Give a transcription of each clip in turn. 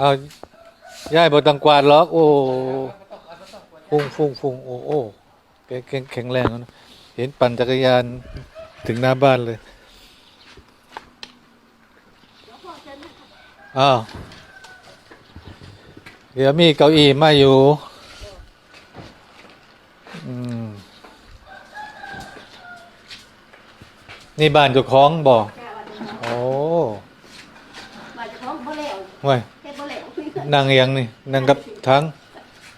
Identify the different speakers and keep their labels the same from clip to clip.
Speaker 1: เอาย่ายบ่ต้องกวาดหรอกโอ้ฟุ้งฟุ้งฟุ้งโอ้โอ้แข็งแข็งแข็งแรงแล้วนะเห็นปั่นจักรยานถึงหน้าบ้านเลยอ้าวเดี๋ยวมีเก้าอี้มาอยู่อืมนี่บ้านเจ้าของบ่โอ้
Speaker 2: มาจะท้องบ่แล้ว
Speaker 1: ห่วย
Speaker 2: เฮ็ดบ่แล้ว
Speaker 1: นั่งเอียงนี่นั่งกับทั้ง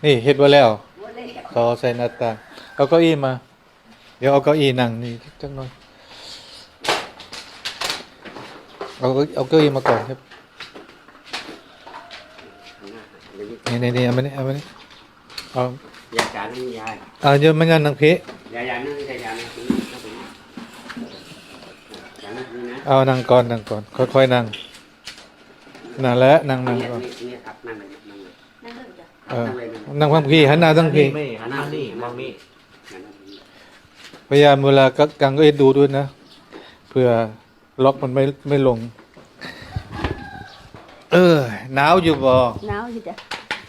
Speaker 1: นี่เฮ็ดไว้แล้ว
Speaker 2: บ่แล้ว
Speaker 1: ขอใส่หน้าต่างเอาเก้าอี้มา เดี๋ยวเอาเก้าอี้นั่งนี่จักหน่อยเอาเก้าเอาเก้าอี้มาก่อนครับนี่นี่นี่เอามานี่เอามานี่เอา
Speaker 3: ยายจ๋านั่งยาย
Speaker 1: เอาเยอะไม่งั้นนางเพะ
Speaker 3: ยายยายนั่งยายยายนั่งตรงนี้นั่งตรงนี้ยายนั่งตรงนี้นะ
Speaker 1: เอานั่งก่อนนั่งก่อน ค่อยๆนั่งนั่นแหละนั่งนั่ง
Speaker 3: นี่
Speaker 1: ก่อน
Speaker 3: นั่งเลยนั่ง
Speaker 1: นั่งพังพี่หันหน้าทั้งพี่
Speaker 4: ไม่หันหน้านี่มองนี่
Speaker 3: นั่งตรงนี้
Speaker 1: พยายามเวลากังก็ให้ดูด้วยนะเพื่อล็อกมันไม่ไม่ลง เออหนาวอยู่บ่
Speaker 2: หนาวอยู่จ้ะ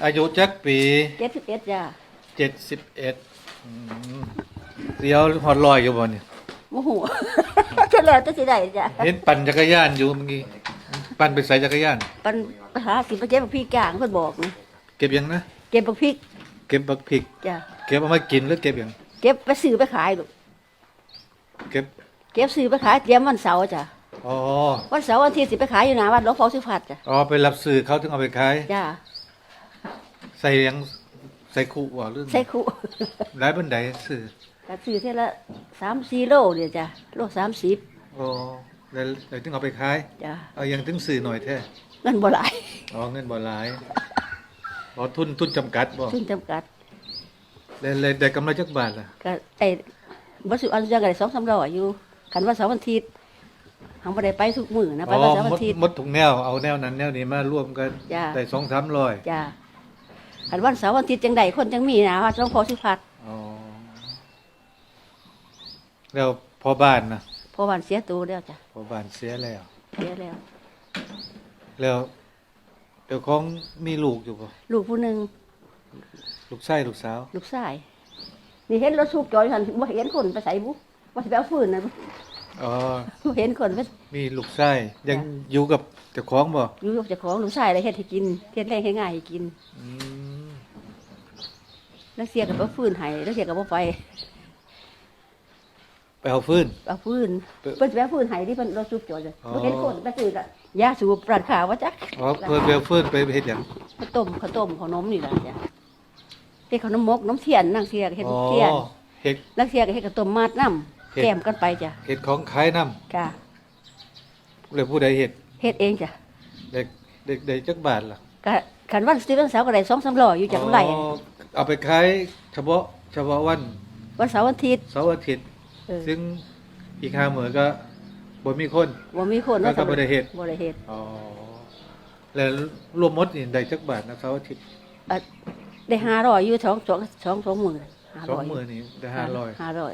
Speaker 1: อายุจักปี
Speaker 2: 71จ้ะ
Speaker 1: เจ็ดสิบเอ็ดเดี๋ยวหอดลอยอยู่บ่เนี่ย
Speaker 2: บ่ฮู้จะแล้วแต่สิได้จ้ะ
Speaker 1: เห็นปั่นจักรยานอยู่เมื่อกี้ปั่นไปใส่จักรยาน
Speaker 2: ปันไปหาสิไปเก็บบักพริกกลางเพิ่นบอกนี่
Speaker 1: เก็บยังนะ
Speaker 2: เก็บบักพริก
Speaker 1: เก็บบักพริก
Speaker 2: จ้ะ
Speaker 1: เก็บเอามากินหรือเก็บยัง
Speaker 2: เก็บไปซื้อไปขายลูก
Speaker 1: เก็บ
Speaker 2: เก็บซื้อไปขายเตรียมวันเสาร์จ้ะ
Speaker 1: อ๋อ
Speaker 2: วันเสาร์วันอาทิตย์สิไปขายอยู่หน้าวัดหลวงพ่อสุภัทจ้ะ
Speaker 1: อ๋อไปรับซื้อเขาถึงเอาไปขาย
Speaker 2: จ้ะ
Speaker 1: ใส่ยังใส่คู่บ่หรือ
Speaker 2: ใส่คุ
Speaker 1: ร้ายบันไดซื้อ
Speaker 2: ก็ซื้อเท่าละ3-4โลเนี่ยจ้ะ โล30
Speaker 1: อ๋อแล้วแล้วถึงเอาไปขาย
Speaker 2: จ้ะ
Speaker 1: เอายังถึงซื้อหน่อยแท้
Speaker 2: เงินบ่หลาย
Speaker 1: อ๋อเงินบ่หลาย อ๋อทุนทุนจำกัดบ่
Speaker 2: ทุนจำกัด
Speaker 1: แล้วแล้วได้กำไรจักบาทล่ะ
Speaker 2: ก็ไอ้บ่สิอันยังก็ได้2-300อยู่คันว่าเสาร์วันอาทิตย์หังบ่ได้ไปทุกมื้อนะไป
Speaker 1: อ๋อ
Speaker 2: วันเสาร์
Speaker 1: ห
Speaker 2: วั
Speaker 1: ม
Speaker 2: น
Speaker 1: ด
Speaker 2: อาทิตย์
Speaker 1: หมดทุกแนวเอาแนวนั้นแนวนี้มาร่วมกัน
Speaker 2: จ้ะ
Speaker 1: ได้สองสามร้อย
Speaker 2: จ้าคันวันเสาร์วันอาทิตย์จังใดคนจังมีนะว่าหลวงพ่อสุภัท
Speaker 1: อ๋อแล้วพอบ้านนะ
Speaker 2: พอวันเสียตัวแล้วจ้ะ
Speaker 1: พอบ้านเสียแล้ว
Speaker 2: เสียแล้ว
Speaker 1: แล้ว เดี๋ยวของมีลูกอยู่ป่ะ
Speaker 2: ลูกผู้หนึ่ง
Speaker 1: ลูกชายลูกสาว
Speaker 2: ลูกชายนี่เห็นรถสูบจอยหันบ่เห็นคนไปใส่บุว่าสิไปเอาฟืนนะ
Speaker 1: อ๋อ
Speaker 2: บ่เห็นคนไป
Speaker 1: มีลูกชายยังอยู่กับเจ้าของบ่
Speaker 2: อยู่กับเจ้าของลูกชายเลยเฮ็ดให้กินเฮ็ดแรงให้ง่ายให้กิน
Speaker 1: อืม
Speaker 2: แล้วเสียกับเอาฟืนให้แล้วเสียกับบ่ไป
Speaker 1: ไปเอาฟื้น
Speaker 2: เอาฟืน
Speaker 1: เปิ้น
Speaker 2: เพิ่นสิไปเอาฟืนให้ที่เพิ่นรถสูบจอยเลย
Speaker 1: อ๋อ
Speaker 2: บ่เห็นคนไปซื้อละยาสูบร้านค้าว่าจัก
Speaker 1: อ๋อเพิ่นไปเอาฟื้นไปเฮ็ดหยัง
Speaker 2: ข้าวต้มข้าวต้มข้าวนมนี่ล่ะจ้ะเฮ็ดขนมมกน้ำเทียนนางเสียก็เฮ็ด
Speaker 1: อ๋อ
Speaker 2: เทียน
Speaker 1: เฮ็ด
Speaker 2: นักเสียก็เฮ็ดกับต้มมาดน้
Speaker 1: เฮ็ดำ
Speaker 2: แกมกันไปจ้ะ
Speaker 1: เฮ็ดของขายนํ
Speaker 2: จ้ะ
Speaker 1: แล้วผู้ใดเฮ็ด
Speaker 2: เฮ็ดเองจ้ะ
Speaker 1: เด็กเด็กได้จักบาทล่ะ
Speaker 2: ก็ขันวันสิวันเสาร์ก็ได้สองสามร้อยอยู่จากกำไร
Speaker 1: อ๋อเอาไปขายเฉพาะเฉพาะวัน
Speaker 2: วันเสาร์วันอาทิตย์
Speaker 1: เสาร์อาทิตย์
Speaker 2: เออ
Speaker 1: ซึ่งอีกห้าหมื่นก็บ่มีคน
Speaker 2: บ่มีคน
Speaker 1: แล้วก็บ่ได้เฮ็ด
Speaker 2: บ่ได้เฮ็ด
Speaker 1: อ๋อแล้วรวมหมดนี่ได้จักบาทนะเสาร์อาทิตย์
Speaker 2: เอ่อได้ห้าร้อยอยู่สองสองสองสองหมื่นห้า
Speaker 1: สอง
Speaker 2: ร้อย
Speaker 1: หมื่นนี่ได้ห้าร้อย
Speaker 2: ห้าร้อย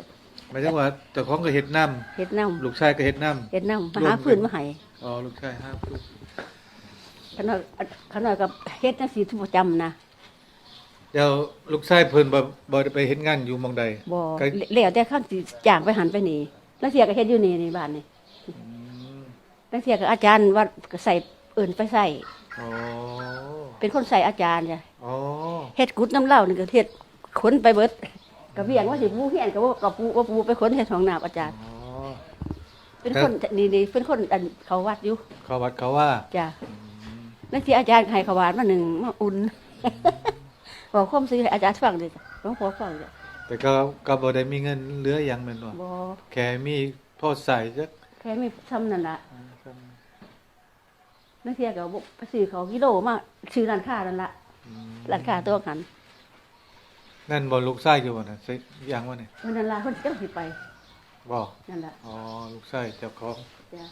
Speaker 1: หมายถึงว่าเจ้าของก็เฮ็ดน้
Speaker 2: เฮ็ดน้ำ
Speaker 1: ลูกชายก็เฮ็ดน้ำ
Speaker 2: เฮ็ดน้ำมา
Speaker 1: ร่วม
Speaker 2: หา
Speaker 1: กัน
Speaker 2: พื้นมาให้ำ
Speaker 1: อ๋อลูกชายห้าลูก
Speaker 2: ขนาดขนาดกับเฮ็ดจังซี่ทุกประจำนะ
Speaker 1: เดี๋ยวลูกชายเพิ่นบ่บ่ได้ไปเฮ็ดงานอยู่หม่องใด
Speaker 2: บ่
Speaker 1: ก็
Speaker 2: แล้วแต่ข้างสิจ้างไปหันไปนี่แล้วเสียก็เฮ็ดอยู่นี่ในบ้านนี่
Speaker 1: อืม
Speaker 2: แล้วเสียก็อาจารย์ว่าก็ใส่เอิ้นไปใส่
Speaker 1: อ๋อ
Speaker 2: เป็นคนใส่อาจารย์จ้ะ
Speaker 1: อ๋อ
Speaker 2: เฮ็ดกุดน้ำเหล้านี่ก็เฮ็ดขนไปเบิดกระเบียงว่าสิปูเฮียนก็บ่กับปูว่าปูไปขนเฮ็ดห้องน้ำอาจารย์
Speaker 1: อ๋อ
Speaker 2: เป็นคนนี่นี่เป็นคนอันเขาวัดอยู่
Speaker 1: เขาวัดเขาว่า
Speaker 2: จ้ะนั่นที่อาจารย์ให้เขาวานมาหนึ่งมาอุ่น บอกความซื้อให้อาจารย์ฟังเลยจ้ะหลวงพ่อฟังจ้ะ
Speaker 1: แต่ก็ก็บ่ได้มีเงินเหลือหยังแม่นบ่
Speaker 2: บ่
Speaker 1: แค่มีพอใส่จัก
Speaker 2: แค่มีซ้ำนั่นล่ะนั่นที่ก็บ่ไปซื้อเขากิโลมาซื้อร้านค้านั่นล่ะ
Speaker 1: อืม
Speaker 2: ร้านค้าตัวกัน
Speaker 1: นั่นบ่ลูกชายอยู่บ่น่ะสิหยังวะเนี่ย
Speaker 2: วันนั้นล่ะเพิ่นจังสิไป
Speaker 1: บ่
Speaker 2: นั่นล่ะ
Speaker 1: อ๋อลูกชายเจ้าของ
Speaker 2: จ้ะ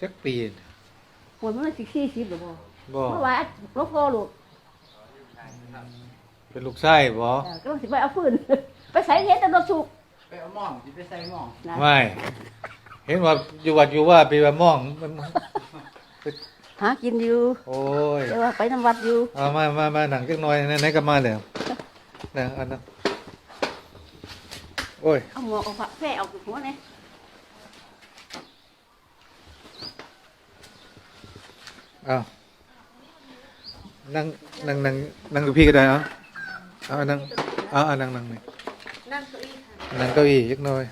Speaker 1: จักปีน่ะ
Speaker 2: หมดมันสิ40หรือบ่
Speaker 1: บ่
Speaker 2: เมื่อวานหลวงพ่อลูก
Speaker 1: เป็นลูกชายบ่
Speaker 2: จ้ะก็สิไปเอาฟืน ไปใส่เฮ็ดแต่รถสุก
Speaker 3: ไปเอาหม่องที่ไปใส่หม่อง
Speaker 2: นะ
Speaker 1: ไม่ เห็นว่าอยู่วัดอยู่ว่าไปว่ามองมันไป
Speaker 2: หากินอยู่
Speaker 1: โอ้ย
Speaker 2: แต่ว่าไปน้ำวัดอยู่
Speaker 1: เอามามามาหนังจักหน่อยไหนๆก็มาแล้วนะอันนั้นโอ้ย
Speaker 2: เอาหมวกเอาผ้าแพร่เอาหัวเนี่ย
Speaker 1: เอานั่งนั่งนั่งนั่งกับพี่ก็ได้เอา เอานั่งเอาเอานั่งนั่งนี่
Speaker 2: นั่งเก้าอี้ค่ะ
Speaker 1: นั่งเก้าอี้ยักหน่อย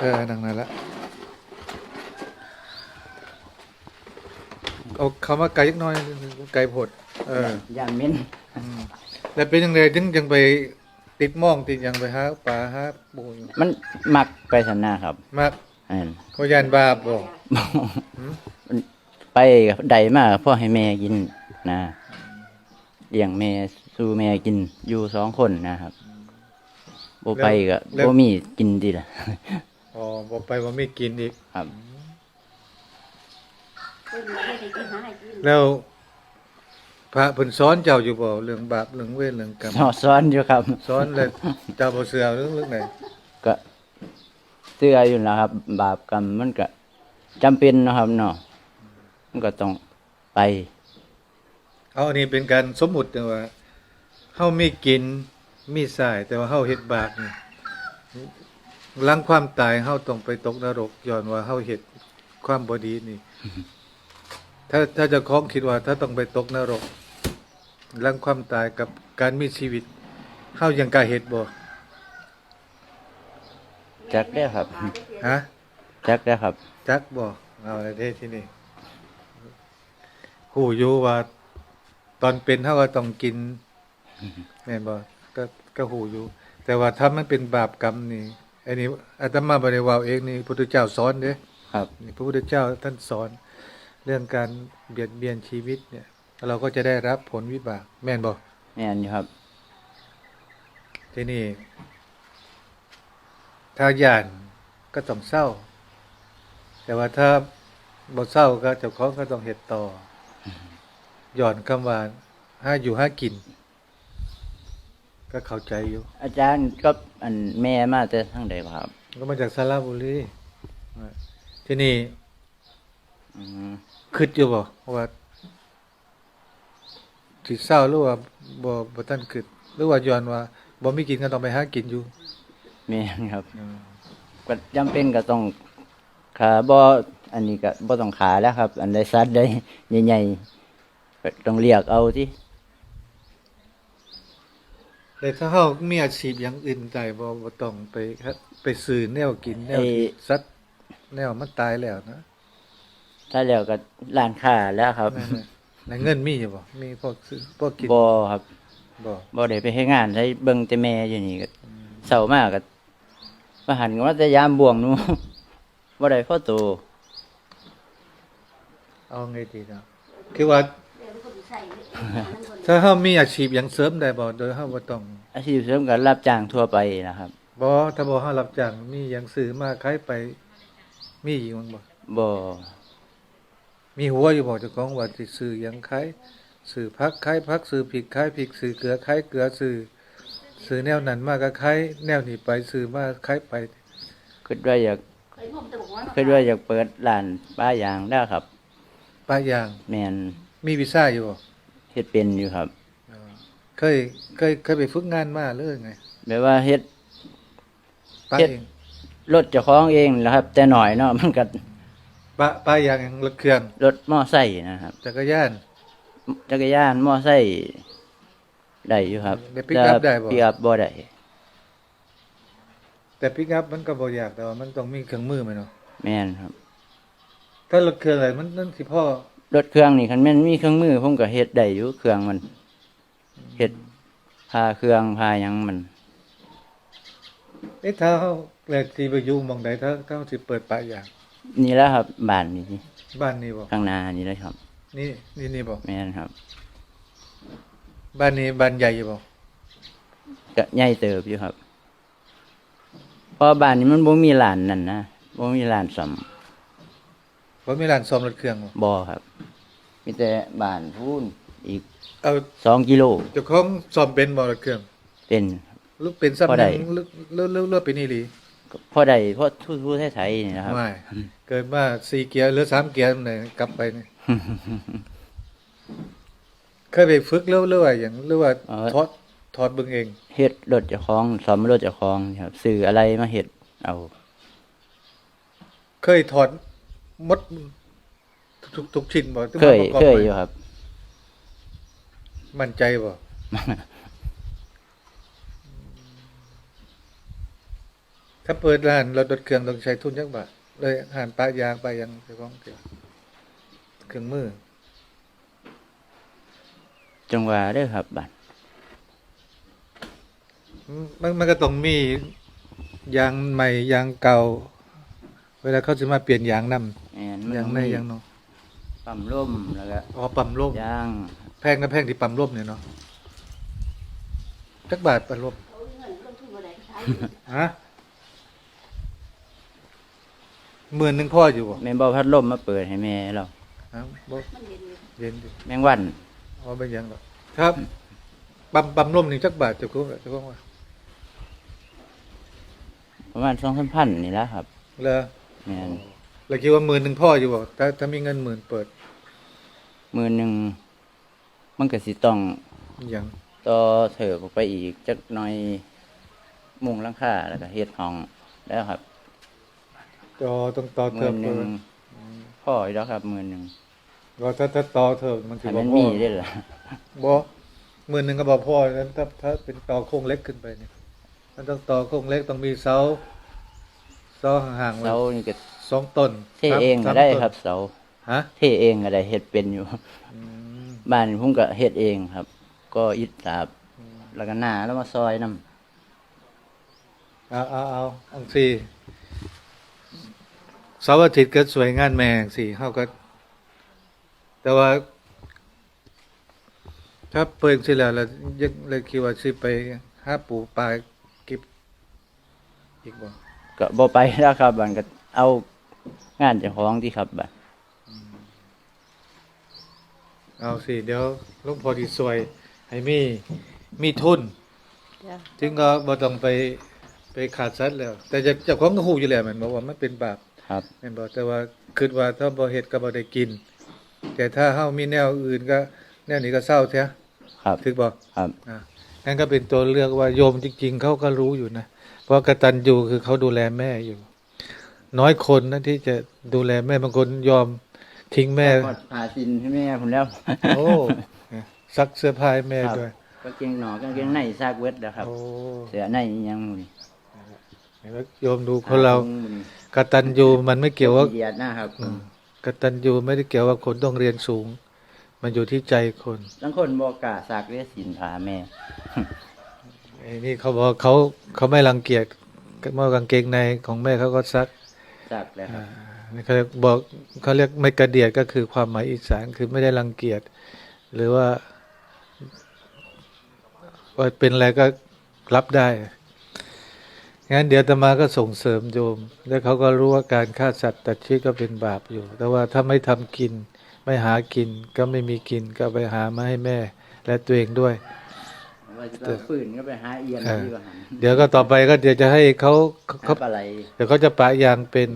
Speaker 1: เออนั่งนั่นละเอาเขามาไกลยักหน่อยไกลโพดเออ
Speaker 4: ย่านเม้น
Speaker 1: อืมแล้วเป็นยังไงถึงยังไปติดหมองติดหยังไปหาปลาหาปูอยู่
Speaker 4: มันมักไปสันนาครับ
Speaker 1: มาก
Speaker 4: อัน
Speaker 1: เขายานบาปบ่หืม
Speaker 4: มันไปใดมาพ่อให้แม่กินนะเลี้ยงแม่ สู่แม่กินอยู่สองคนนะครับบ่ไปก็บ่มีกินดีล่ะ
Speaker 1: อ๋อบ่ไปว่าไม่กินอีก
Speaker 4: ครับ
Speaker 2: เพิ่นไม่ได้กินหาให้กิน
Speaker 1: แล้ว พระเพิ่นสอนเจ้าอยู่บ่เรื่องบาปเรื่องเวรเรื่องกรรม
Speaker 4: สอนสอนอยู่ครับ
Speaker 1: สอนแล้วเจ้าบ่เชื่อเรื่องเรื่องไหน
Speaker 4: ก็เชื่ออยู่นะครับ บาปกรรมมันก็จำเป็นเนาะครับเนาะมันก็ต้องไป
Speaker 1: เอาอันนี้เป็นการสมมุติแต่ว่า เฮามีกินมีสาย แต่ว่าเฮาเฮ็ดบาปนี่หลังความตายเฮาต้องไปตกนรกย้อนว่าเฮาเฮ็ดความบ่ดีนี่ ถ้าถ้าเจะของคิดว่า ถ้าต้องไปตกนรกหลังความตายกับการมีชีวิตเฮายังกล้าเฮ็ดบ่
Speaker 4: จักได้ครับ
Speaker 1: ฮะ
Speaker 4: จักได้ครับ
Speaker 1: จักบ่เอาในเทศที่นี่หูอยู่ว่า ตอนเป็นเฮาก็ต้องกิน แม่นบ่ก็ก็หูอยู่ แต่ว่าถ้ามันเป็นบาปกรรมนี่อันนี้อาตมาบ่ได้เว้าเองนี่พระพุทธเจ้าสอนเด้
Speaker 4: ครับ
Speaker 1: นี่พระพุทธเจ้าท่านสอน เรื่องการเบียดเบียนชีวิตเนี่ย เราก็จะได้รับผลวิบาก แม่นบ่
Speaker 4: แม่นอยู่ครับ
Speaker 1: ที่นี่ถ้าย่านก็ต้องเศร้า แต่ว่าถ้าบ่เศร้าก็เจ้าของก็ต้องเฮ็ดต่อย้อนคำว่าหาอยู่หากิน ก็เข้าใจอยู่
Speaker 4: อาจารย์ก็อันแม่มาแต่ทางใดบ่ครับ
Speaker 1: ก็มาจากสระบุรีที่นี่
Speaker 4: อืม
Speaker 1: คิดอยู่บ่ว่าสิเศร้าหรือว่าบ่บ่ทันคิดหรือว่าย้อนว่าบ่มีกินก็ต้องไปหากินอยู่
Speaker 4: แม่นครับ
Speaker 1: อืม
Speaker 4: ก็จำเป็นก็ต้องขาบ่อันนี้ก็บ่ต้องขาแล้วครับ อันใดสัตว์ใดใหญ่ๆก็ต้องเรียกเอาที่
Speaker 1: แต่ถ้าเฮามีอาชีพอย่างอื่นได้บ่บ่ต้องไปฮะไปซื้อแนวกินแนวที่สัตว์แนวมันตายแล้วนะ
Speaker 4: ถ้าแล้วก็ร้านค้าแล้วครับ
Speaker 1: นั่นน่ะแล้วเงินมีอยู่บ่มีพวกซื้อพวกกิน
Speaker 4: บ่ครับ
Speaker 1: บ่
Speaker 4: บ่ได้ไปเฮ็ดงานใช้เบิ่งแต่แม่อยู่นี่ก็เช้ามาก็มาหันก็ว่าแต่ยามบ่วงหนูบ่ได้พอโต
Speaker 1: เอาไงดีเนาะคือว่า
Speaker 2: เดี๋ยวมันก็สิ ใส่เนี่ยนั่นคน
Speaker 1: ถ้าเฮามีอาชีพอย่างเสริมได้บ่โดยเฮาบ่ต้อง
Speaker 4: อาชีพเสริมก็รับจ้างทั่วไปนะครับ
Speaker 1: บ่ถ้าบ่เฮารับจ้างมีหยังซื้อมาขายไป มีอยู่มั้งบ่
Speaker 4: บ่
Speaker 1: มีหัวอยู่บ่เจ้าของว่าสิซื้อหยังขายซื้อผักขายผักซื้อพริกขายพริกซื้อเกลือขายเกลือซื้อซื้อแนวนั้นมาก็ขายแนวนี้ไปซื้อมาขายไป
Speaker 4: คิดว่าอยาก
Speaker 2: ไปงมตะบอกว่า
Speaker 4: คิดว่าอยากเปิดร้านป้ายางได้ครับ
Speaker 1: ป้ายาง
Speaker 4: แม่น
Speaker 1: มีวีซ่าอยู่บ่
Speaker 4: เฮ็ดเป็นอยู่ครับ
Speaker 1: อ่าเคยเคยเคยไปฝึกงานมาหรือไง
Speaker 4: แบบว่าเฮ็ด
Speaker 1: ป้า
Speaker 4: เฮ็ด
Speaker 1: เอง
Speaker 4: รถเจ้าของเองแหล้วครับ แต่หน่อยเนาะมันก็
Speaker 1: ป้าป้ายางอย่างรถเครื่อง
Speaker 4: รถมอไซค์นะครับ
Speaker 1: จักรยาน
Speaker 4: จักรยานมอไซค์ได้อยู่ครับ
Speaker 1: ได้ pick up ได้บ่
Speaker 4: ปิกอัพบ่ได้
Speaker 1: แต่ปิกอัพมันก็บ่ยากแต่ว่ามันต้องมีเครื่องมือไหมเนาะ
Speaker 4: แม่นครับ
Speaker 1: ถ้ารถเครื่องอะไรมันนั่นสิพ่อ
Speaker 4: รถเครื่องนี่คันแม่นมีเครื่องมือผมก็เฮ็ดได้อยู่เครื่องมันเฮ็ดพาเครื่องพาหยังมัน
Speaker 1: เอ๊ะถ้าเฮาแลกสิไปอยู่หม่องใดถ้าถ้าเขาสิเปิดป้ายาง
Speaker 4: นี่แหล้วครับบ้านนี่
Speaker 1: บ้านนี้บ่
Speaker 4: ข้างหน้านี่เลยครับ
Speaker 1: นี่นี่นี่บ่
Speaker 4: แม่นครับ
Speaker 1: บ้านนี้บ้านใหญ่อยู่บ่
Speaker 4: ก็ใหญ่เติบอยู่ครับเพราะบ้านนี้มันบ่มีร้านนั่นนะบ่มีร้านซ่อม
Speaker 1: บ่มีร้านซ่อมรถเครื่องบ่
Speaker 4: บ่ครับ มีแต่บ้านพูนอีก
Speaker 1: เอา
Speaker 4: สองกิโล
Speaker 1: เจ้าของซ่อมเป็นบ่รถเครื่อง
Speaker 4: เป็น
Speaker 1: หรือเป็นซ้ำ
Speaker 4: พอ
Speaker 1: ห
Speaker 4: ได้
Speaker 1: นึงหรือหรือหรือหรือเป็นอีหลี
Speaker 4: ก็พอได้พอทู่ๆไทยๆนี่นะครับ
Speaker 1: ไม่เกิดมา4เกียร์หรือ3เกียร์นั่นแหละกลับไปนี่เคยไปฝึกเรื่อยๆอย่างหรือว่า
Speaker 4: เออ
Speaker 1: ถอดถอดเบิ่งเอง
Speaker 4: เฮ็ดรถเจ้าของซ่อมรถเจ้าของครับซื้ออะไรมาเฮ็ดเอา
Speaker 1: เคยถอดหมด ทุกทุกชิ้นบ่ที่
Speaker 4: เคย
Speaker 1: มาประกอบ
Speaker 4: เคย
Speaker 1: ไว้
Speaker 4: อยู่ครับ
Speaker 1: มั่นใจบ่ถ้าเปิดร้านรถดดเครื่องต้องใช้ทุนจักบาทเลยอาหารปลายางปลายังเจ้าของเครื่องเครื่องมือ
Speaker 4: จังหวะเด้อครับบัด
Speaker 1: มันมันก็ต้องมียางใหม่ยางเก่า เวลาเขาจะมาเปลี่ยนยางนำ
Speaker 4: แม่นมัน
Speaker 1: ยางในยางนอก
Speaker 4: ปั๊มลมแล้วก็
Speaker 1: อ๋อปั๊มลม
Speaker 4: ยาง
Speaker 1: แพงนะแพงที่ปั๊มลมเนี่ยเนาะจักบาทปั๊มลม
Speaker 2: เอาเงินลงทุนบ่ได้ขาย
Speaker 1: ฮะหมื่นหนึ่งพ่ออยู่บ่
Speaker 4: แม่นบ่พัดลมมาเปิดให้แม่เรา
Speaker 1: ฮะบ่
Speaker 2: มันเย็นอยู่
Speaker 1: เย็นดิ
Speaker 4: แมงวัน
Speaker 1: อ๋อเป็นหยังหรอกครับปั๊มปั๊มลมนี่จักบาทเจะคุ้มจะคุ้มว่า
Speaker 4: ประมาณ2-3,000นี่แหละครับ
Speaker 1: เลอ
Speaker 4: แม่น
Speaker 1: เราคิดว่าหมื่นหนึ่งพ่ออยู่บ่ถ้าถ้ามีเงินหมื่นเปิด
Speaker 4: มื้อหนึงมันก็สิต้อง
Speaker 1: หยัง
Speaker 4: ต่อเถิบออกไปอีกจักหน่อยมุงหลังคาแล้วก็เฮ็ดห้องแล้วครับ
Speaker 1: ต่อต้องต่อ
Speaker 4: ห
Speaker 1: เทอ
Speaker 4: มื่
Speaker 1: ม
Speaker 4: นห
Speaker 1: เปิ
Speaker 4: นึ่
Speaker 1: ด
Speaker 4: งพ่ออีกแล้วครับหมื่นหนึ่ง
Speaker 1: ว่าถ้าถ้าต่อเทอมมันถื
Speaker 4: ให้
Speaker 1: อ
Speaker 4: มั
Speaker 1: ว่านพ่
Speaker 4: มี
Speaker 1: อ
Speaker 4: ได้ล่ะ
Speaker 1: บ่หมื่นหนึ่งก็บอกพ่อนั้นถ้าถ้าเป็นต่อโครงเล็กขึ้นไปเนี่ยมันต้องต่อโครงเล็กต้องมีเสาเสาห่างๆไว้
Speaker 4: เสานี่ก็
Speaker 1: สองต้น
Speaker 4: เท
Speaker 1: สาม
Speaker 4: เอง
Speaker 1: สา
Speaker 4: ก็
Speaker 1: ม
Speaker 4: ได้
Speaker 1: ต้น
Speaker 4: ครับ เสา
Speaker 1: ฮะ
Speaker 4: เทเองก็ได้เฮ็ดเป็นอยู่
Speaker 1: อืม
Speaker 4: บ้านผมก็เฮ็ดเองครับ ก็อิฐสาบแล้วก็หน้าแล้วมาซอยนํ
Speaker 1: เอาเอาเอาอังสี่เสาร์อาทิตย์ก็สวยงานแมงสี่เฮาก็ แต่ว่า ถ้าเปิดสิแล้วแล้วยังเลยคิดว่าสิไปหาปูปลาเก็บอีกบ่
Speaker 4: ก็บ่ไปแล้วครับบัดก็เอา งานเจ้าของที่ครับบัด
Speaker 1: เอาสิเดี๋ยวหลุงพอดีสวย ให้มีมีทุน
Speaker 2: จ้ะ
Speaker 1: จึงก็บ่ต้องไปไปขาดสัตว์แล้ว แต่เจะเจ้าของก็ฮู้อยู่แล้วแม่นบ่ว่ามันเป็นบาป
Speaker 4: ครับ
Speaker 1: แม่นบ่แต่ว่าคิดว่าถ้าบ่เฮ็ดก็บ่ได้กิน แต่ถ้าเฮามีแนวอื่นก็ แนวนี้ก็เศร้าแท้
Speaker 4: ครับ
Speaker 1: ถึกบ่
Speaker 4: ครับ
Speaker 1: อ่านั่นก็เป็นตัวเลือกว่าโยมจริง ๆ เขาก็รู้อยู่นะ เพราะกตัญญูคือเขาดูแลแม่อยู่ น้อยคนนะที่จะดูแลแม่บางคนยอมทิ้งแม่
Speaker 4: กดผ่าสินให้แม่ผมแล้ว
Speaker 1: โอ้ซักเสื้อผ้าให้แม่
Speaker 4: ครับ
Speaker 1: ด้วย
Speaker 4: ก็เกงหนอกางเกงในซากเวทแล้วครับ
Speaker 1: โอ้
Speaker 4: เสื้อในอีหยังนี่
Speaker 1: เห็นไหมโยมดูคนเรา
Speaker 4: หถุงนี่
Speaker 1: กตัญญูมันไม่เกี่ยวว่า
Speaker 4: เหยียดนะครับ
Speaker 1: อืมกตัญญูไม่ได้เกี่ยวว่าคนต้องเรียนสูง มันอยู่ที่ใจคน
Speaker 4: บางคนบ่กล้าซากเวทสินพาแม่
Speaker 1: ไอ้นี่เขาบอกเขาเขาไม่รังเกียจเมื่อกางเกงในของแม่เขาก็ซัก
Speaker 4: ซากแล้วครับ
Speaker 1: เขาเรียกบอกเขาเรียกไม่กระเดียดก็คือความหมายอีสานคือไม่ได้รังเกียจหรือว่าว่าเป็นอะไรก็รับได้ งั้นเดี๋ยวตมาก็ส่งเสริมโยม แล้วเขาก็รู้ว่าการฆ่าสัตว์ตัดชีวิตก็เป็นบาปอยู่ แต่ว่าถ้าไม่ทำกิน ไม่หากินก็ไม่มีกินก็ไปหามาให้แม่ และตัวเองด้วย
Speaker 4: ว่าจะเอาปืนก็ไปหาเอียน
Speaker 1: เออ
Speaker 4: ดีกว่าหัน
Speaker 1: เดี๋ยวก็ต่อไปก็เดี๋ยวจะให้เขาเขา
Speaker 4: หาปลาไหล
Speaker 1: เดี๋ยวเขาจะปะยางเป็น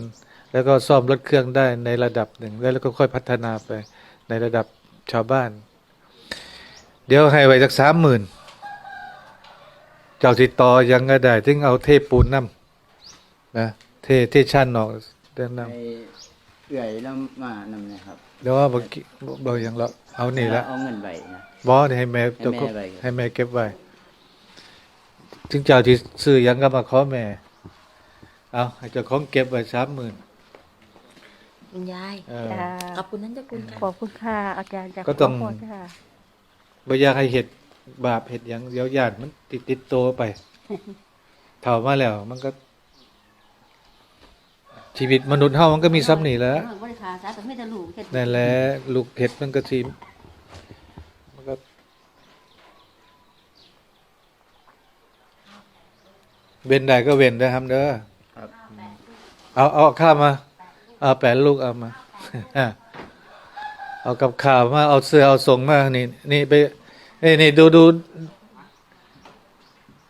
Speaker 1: แล้วก็ซ่อมรถเครื่องได้ในระดับหนึ่ง แล้วก็ค่อยพัฒนาไป ในระดับชาวบ้าน เดี๋ยวให้ไว้สักสามหมื่นเจ้าติดต่อยังก็ได้ถึงเอาเทปูนน้ำนะเทเทชั้นออกเดินน้
Speaker 4: ไปเอื่อยแล้วมานำนะครับำ
Speaker 1: เดี๋ยวว่าบอกกี้บอกอย่างละเอานี่ละ
Speaker 4: เอาเงินไปนะ
Speaker 1: บอสให้แม่เจ้าก็
Speaker 4: ให้แม่ไว้
Speaker 1: ให้แม่เก็บไว้ ถึงเจ้าที่ซื้อหยังก็มาขอแม่ เอาให้เจ้าของเก็บไว้สามหมื่น
Speaker 5: คุณยาย
Speaker 1: เออ
Speaker 2: จ้ะ
Speaker 5: ขอบคุณนั้นเจ้าคุณค่ะ
Speaker 2: ขอบคุณค่ะอาจารย์จาก
Speaker 1: ก็ต้อง
Speaker 2: ขบคุณค่ะ
Speaker 1: บ่อยากให้เห็ดบาปเห็ดหยังเดี๋ยวญาติมันติดติดตัวไปเถ่ามาแล้ว มันก็ ชีวิตมนุษย์เฮามันก็มีซ้ำนี่แหล้ว
Speaker 2: บริขาสาแต่ไม่จะลูกเฮ็ด
Speaker 1: นั่นแหละลูกเห็ดมันก็สิมันก็ เว้นได้ก็เว้นได้ครับเด้อ
Speaker 4: ครับ
Speaker 1: เอาเอาข้าวมา เอาแปดลูกเอามา เอากับข้าวมา เอาเสื้อเอาส่งมานี่นี่ไปเอ้ยนี่ดูดู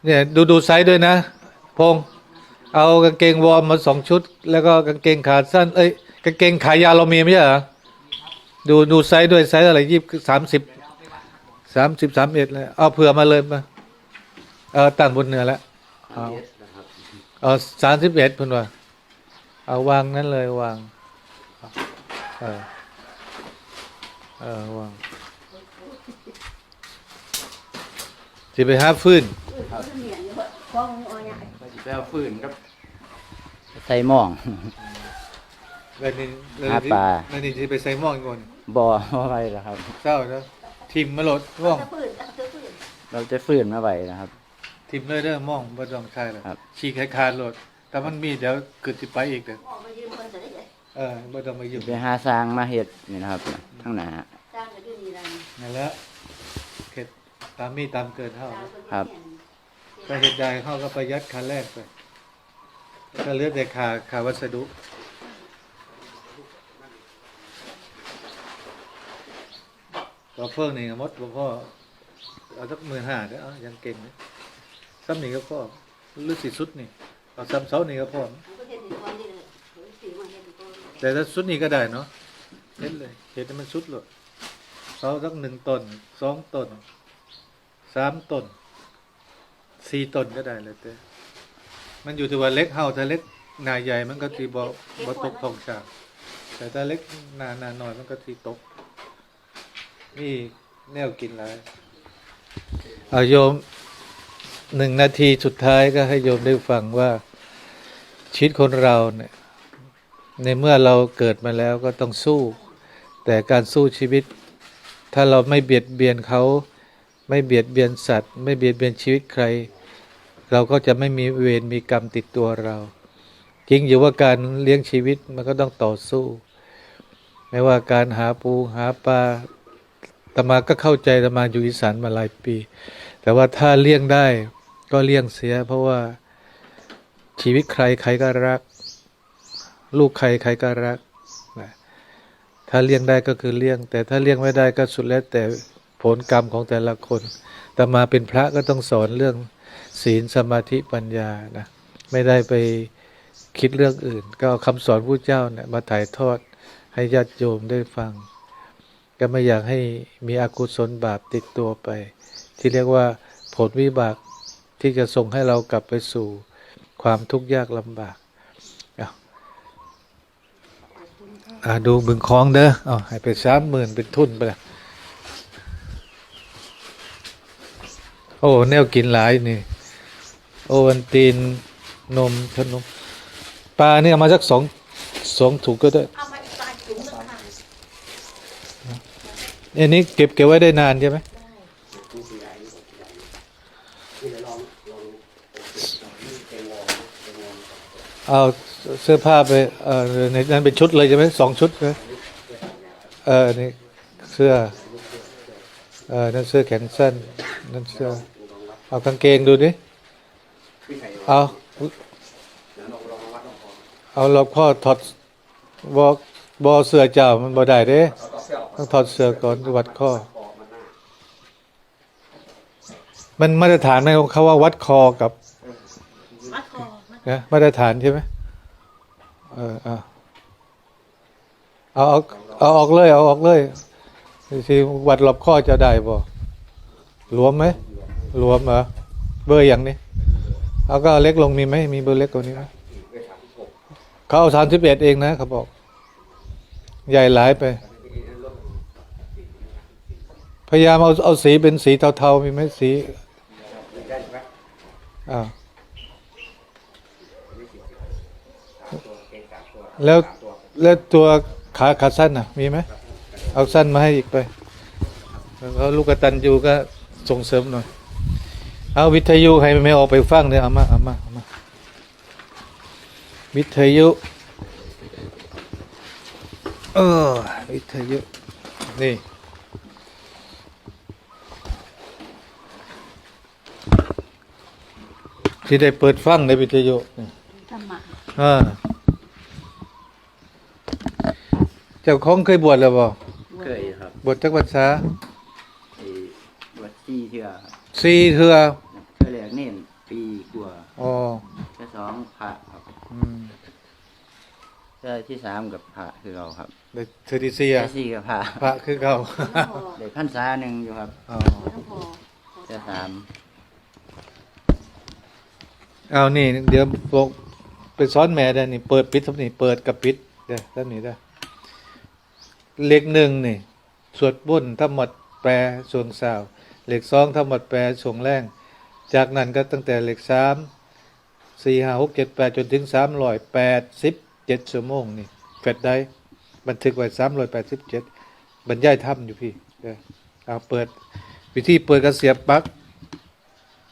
Speaker 1: เนี่ยดูดูไซส์ด้วยนะ พงษ์เอากางเกงวอร์มมาสองชุด แล้วก็กางเกงขาสั้น เอ้ยกางเกงขายาวเรามีไม่ใช่เหรอดูดูไซส์ด้วยไซส์อะไรยี่สามสิบสามสิบสามเอ็ดเลยเอาเผื่อมาเลยมาเออตั้งบนเนื้อแล้ว เอา
Speaker 3: นะครับ
Speaker 1: เอาสามสิบเอ็ดเพิ่นว่าเอาวางนั้นเลยวาง เออ เออวางสิไปหาฟื้น
Speaker 2: ฟ้องเอาเนี่ย
Speaker 4: ไปเอาฟืนครับใส่หม้อง
Speaker 1: แล้วนี่แล้ว
Speaker 4: หา
Speaker 1: นี่
Speaker 4: ปลา
Speaker 1: แล้วนี่สิไปใส่หม้ออีกก่อน
Speaker 4: บ่อมาไว้แล้วครับ
Speaker 1: เศร้าแล้วทิมมาโหลดม่อง
Speaker 2: จะปืนจะปืน
Speaker 4: เราจะฟืนมาไว้นะครับ
Speaker 1: ทิมเลยเด้อม่องบ่ต้องใช่แล้ว
Speaker 4: ครับ
Speaker 1: ฉีกให้ขาดโหลดแต่มันมีเดี๋ยวเกิดสิไปอีกเด้อ
Speaker 2: ออกมายืมเพิ่นจะได้
Speaker 1: เออบ่ต้องมายุ่ง
Speaker 4: ไปหาสร้างมาเฮ็ดนี่นะครับทั้งหนา
Speaker 2: สร้างก็อยู่นี่ล่ะ
Speaker 1: นั่นแหละเข็ดตามมีตามเกินเท่า
Speaker 4: ครับ
Speaker 1: ถ้าเฮ็ดได้เฮาก็ประหยัดค่าแรกไปก็เหลือแต่ค่าค่าวัสดุก็เพิ่งนี่ก็หมดบ่พอเอาสัก15,000เด้อเอายังเก่งเด้อ ซ้ำนี่ก็พอหรือสิสุดนี่เอาซ้ำเสานี่ก็พอแต่ถ้าสุดนี้ก็ได้เนาะเฮ็ดเลยเฮ็ดให้มันสุดเลยเสาสักหนึ่งตนสองตนสามตนสี่ตนก็ได้เลยแต่มันอยู่ที่ว่าเล็กเฮาถ้าเล็กหนาใหญ่มันก็ทีบ่บ่ตกทองฉากแต่ถ้าเล็กหนาหนาหน้อยมันก็ทีตก นี่แนวกินหลายเอาโยม หนึ่งนาทีสุดท้ายก็ให้โยมได้ฟังว่าชีวิตคนเราเนี่ยในเมื่อเราเกิดมาแล้วก็ต้องสู้ แต่การสู้ชีวิต ถ้าเราไม่เบียดเบียนเขา ไม่เบียดเบียนสัตว์ ไม่เบียดเบียนชีวิตใคร เราก็จะไม่มีเวรมีกรรมติดตัวเราจริงอยู่ว่าการเลี้ยงชีวิตมันก็ต้องต่อสู้ ไม่ว่าการหาปูหาปลาตมาก็เข้าใจตมาอยู่อีสานมาหลายปี แต่ว่าถ้าเลี้ยงได้ ก็เลี้ยงเสีย เพราะว่าชีวิตใครใครก็รัก ลูกใครใครก็รักนะถ้าเลี้ยงได้ก็คือเลี้ยง แต่ถ้าเลี้ยงไม่ได้ก็สุดแล้วแต่ผลกรรมของแต่ละคน แต่มาเป็นพระก็ต้องสอนเรื่องศีลสมาธิปัญญานะไม่ได้ไปคิดเรื่องอื่น ก็เอาคำสอนผู้เจ้าเนี่ยมาถ่ายทอดให้ญาติโยมได้ฟัง ก็ไม่อยากให้มีอกุศลบาปติดตัวไป ที่เรียกว่าผลวิบาก ที่จะส่งให้เรากลับไปสู่ความทุกข์ยากลำบากอ่าดูบึงคลองเด้อเอาให้ไปสามหมื่นเป็นทุนไปละโอ้แนวกินหลายนี่ โอวันตีนนมขนมปลานี่เอามาสักสองสองถุงก็ได้
Speaker 2: เอามาอีกปลาจุ๋มนึงค่ะ
Speaker 1: อันนี้เก็บเก็บไว้ได้นานใช่ไหม
Speaker 3: นี่คือใหญ่นี่คือใหญ่นี่เดี๋ยวลองลองเป็นวอลเป็นวอล
Speaker 1: เอาเสื้อผ้าไปเออในนั้นเป็นชุดเลยใช่ไหมสองชุดนะเออนี่เสื้อเออนั่นเสื้อแขนสั้นนั่นเสื้อเอากางเกงดูดิเอา
Speaker 3: เองลองวัดลองพอ
Speaker 1: เอาเราพ่อถอดบอบอเสื้อเจ้ามันบ่ได้เด้
Speaker 3: ต้อออก
Speaker 1: ต้องถอดเสื้อก่อนวัดข้อ
Speaker 3: มัน
Speaker 1: มาตรฐานไหมของเขาว่าวัดคอกับ
Speaker 5: มัดคอ
Speaker 1: นะมาตรฐานใช่ไหมเออเอาเอาเอาออกเลย เอาออกเลยทีวัดรอบข้อจะได้บ่รวมไหมรวมเหรอเบอร์อย่างนี้เอาก็เล็กลงมีไหมมีเบอร์เล็กกว่านี้ไหมเขาเอาสามสิบเอ็ดเองนะเขาบอก ใหญ่หลายไป พยายามเอาเอาสีเป็นสีเทาๆมีไหมสีอ่า
Speaker 3: สามตัวเกงสามตัว
Speaker 1: แล้ว
Speaker 3: สามตัว
Speaker 1: แล้วตัวขาขาสั้นน่ะ มีไหมเอาสั้นมาให้อีกไปแล้วลูกกตันยูก็ส่งเสริมหน่อย เอาวิทยุให้ไม่ออกไปฟังเนี่ยเอามาเอามาเอามาวิทยุเออวิทยุนี่ที่ได้เปิดฟังในวิทยุนี่
Speaker 2: ธรรมะ
Speaker 1: อ่า เจ้าของเคยบวชแล้วบ่
Speaker 4: เคยครับ
Speaker 1: บวชจักพรรษา
Speaker 4: ไอ้วัดที่เทือครับ
Speaker 1: สี่เทื่อ
Speaker 4: เทือแรกเน้นปีกว่า
Speaker 1: อ๋อ
Speaker 4: แค่สองพระครับ
Speaker 1: อืม
Speaker 4: แค่เทื่อที่สามกับพระคือเราครับ
Speaker 1: ได้เทอร์ดิเซีย
Speaker 4: เทื่อสี่กับพระ
Speaker 1: พระคือเขา
Speaker 2: น้ำพอ
Speaker 4: ได้พรรษาหนึ่งอยู่ครับ
Speaker 1: อ๋อ
Speaker 2: น้ำพอ
Speaker 4: เทื่อสาม
Speaker 1: เอานี่ เดี๋ยวบอกเป็นซ้อนแม่ได้นี่เปิดปิดทับนี่เปิดกับปิดเดี๋ยวทับนี่ได้อ เลขหนึ่งนี่สวดบุญทั้งหมดแปลส่วงสาวเลขสองทั้งหมดแปลส่วงแรงจากนั้นก็ตั้งแต่เลขสามสี่ห้าหกเจ็ดแปดจนถึงสามร้อยแปดสิบเจ็ดชั่วโมงนี่เฟดได้บันทึกไว้สามร้อยแปดสิบเจ็ดบรรยายธรรมอยู่พี่เอาเปิดวิธีเปิดก็เสียบปลั๊ก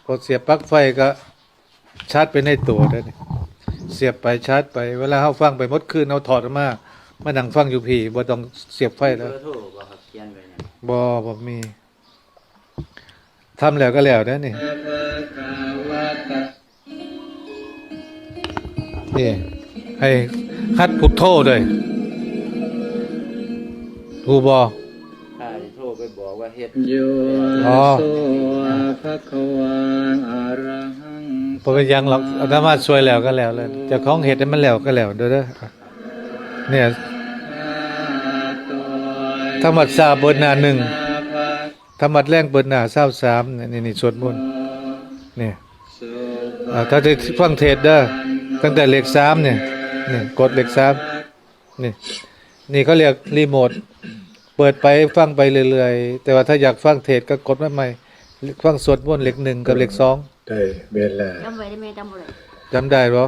Speaker 1: พอเสียบปลั๊กไฟก็ชาร์จไปในตัวได้เสียบไปชาร์จไปเวลาเฮาฟังไปมดคืนเอาถอดออกมา มานั่งฟังอยู่พี่บ่ต้องเสียบไฟ
Speaker 4: เบ
Speaker 1: แล้ว
Speaker 4: อร์โทรบ่ครับเขียนไว้เนี่ย
Speaker 1: บ่บ่มีทำแล้วก็แล้วเด้อนี่นี่ให้ฮัดพุทโธด้วยถูกบ่
Speaker 4: ถ้าได้โทรไปบอกว่าเฮ็ด
Speaker 6: โย
Speaker 1: อ๋อ
Speaker 6: โสภะคะวาอะระหัง
Speaker 1: บ่เป็นหยังหรอกอาตมาช่วยแล้วก็แล้วเลยเจ้าของเฮ็ดให้มันแล้วก็แล้วเด้อเด้อเนี่ย ธรรมะสาเบิดหน้าหนึ่งธรรมะแรงเปิดหน้า23นี่นี่นี่สวดมนต์นี่อ่าถ้าจะฟังเทศน์เด้อตั้งแต่เลข3เนี่ยนี่กดเลข3นี่นี่เขาเรียกรีโมทเปิดไปฟังไปเรื่อยๆ แต่ว่าถ้าอยากฟังเทศน์ก็กดมาใหม่ฟังสวดมนต์เลขหนึ่งกับเลขสอง
Speaker 6: ได้เวลา
Speaker 2: จำไว้ได้ไหมจำบ่ได้
Speaker 1: จำได้บ่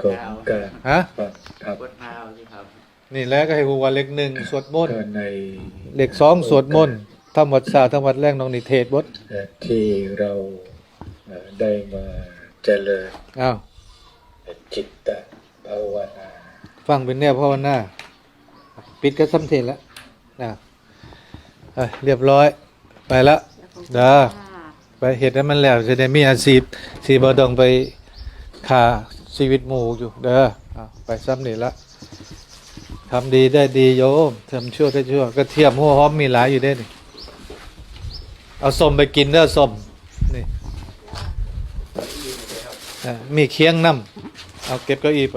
Speaker 6: ของการ
Speaker 1: ฮะ
Speaker 6: ฟังครับ
Speaker 4: กดพาวสิครับ
Speaker 1: นี่แหล้วก็ให้ฮู้ว่าเลขหนึ่งสวดมนต์
Speaker 6: ก็ใน
Speaker 1: เลขสองสวดมนต์ธรรมวัดสาธรรมวัดแรงน้องนิเทศบด
Speaker 6: เอ่อที่เราเอ่อได้มาเจริญ
Speaker 1: อ้าว
Speaker 6: จิตตภาวนา
Speaker 1: ฟังเป็นแนวภาวนา ปิดก็สำเร็จแล้วนะเอ้ยเรียบร้อย ไปละเด้อไปเห็ดให้มันแล้วจะได้มีอาชีพสีบดองไปค่าชีวิตหมู่อยู่ เด้อเอาไปซ้ำนี่ละ ทำดีได้ดีโยมทำชั่วได้ชั่วก็เทียมหัวหอมมีหลายอยู่ได้นี่เอาส้มไปกินเด้อส้มนี่มีเคียงน้ำเอาเก็บเก้าอี้ไป